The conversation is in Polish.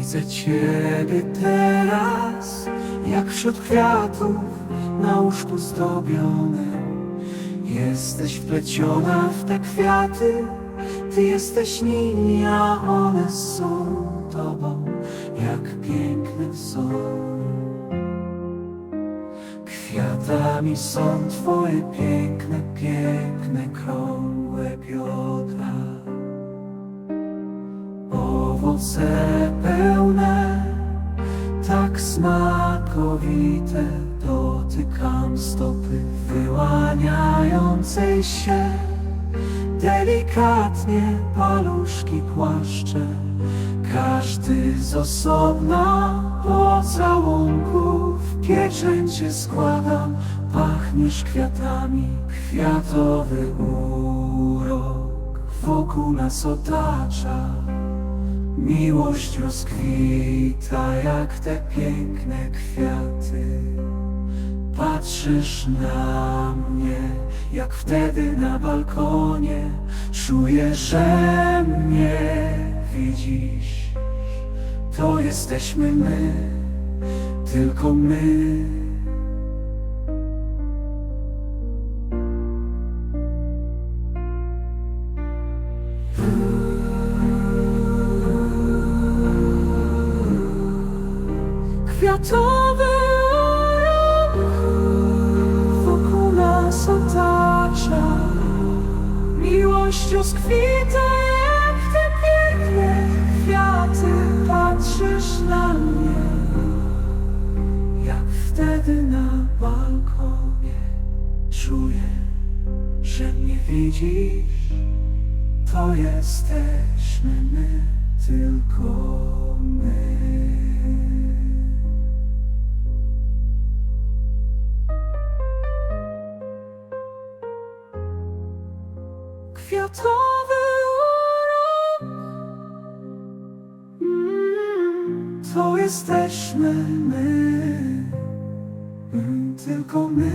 Widzę Ciebie teraz, jak wśród kwiatów na łóżku zdobionym. Jesteś wpleciona w te kwiaty, Ty jesteś nimi, a one są Tobą, jak piękny wzór. Kwiatami są Twoje piękne, piękne, Owoce pełne, tak smakowite, dotykam stopy wyłaniającej się. Delikatnie paluszki płaszcze, każdy z osobna pocałunków. Pieczęcie składam, pachniesz kwiatami, kwiatowy urok wokół nas otacza. Miłość rozkwita jak te piękne kwiaty. Patrzysz na mnie, jak wtedy na balkonie. Czuję, że mnie widzisz. To jesteśmy my, tylko my. Kwiatowy urok wokół nas otacza. Miłość rozkwita jak te piękne kwiaty. Patrzysz na mnie, jak wtedy na balkonie. Czuję, że mnie widzisz. To jesteśmy my, tylko Kwiatowy urok. Mm, To jesteśmy my. Mm, Tylko my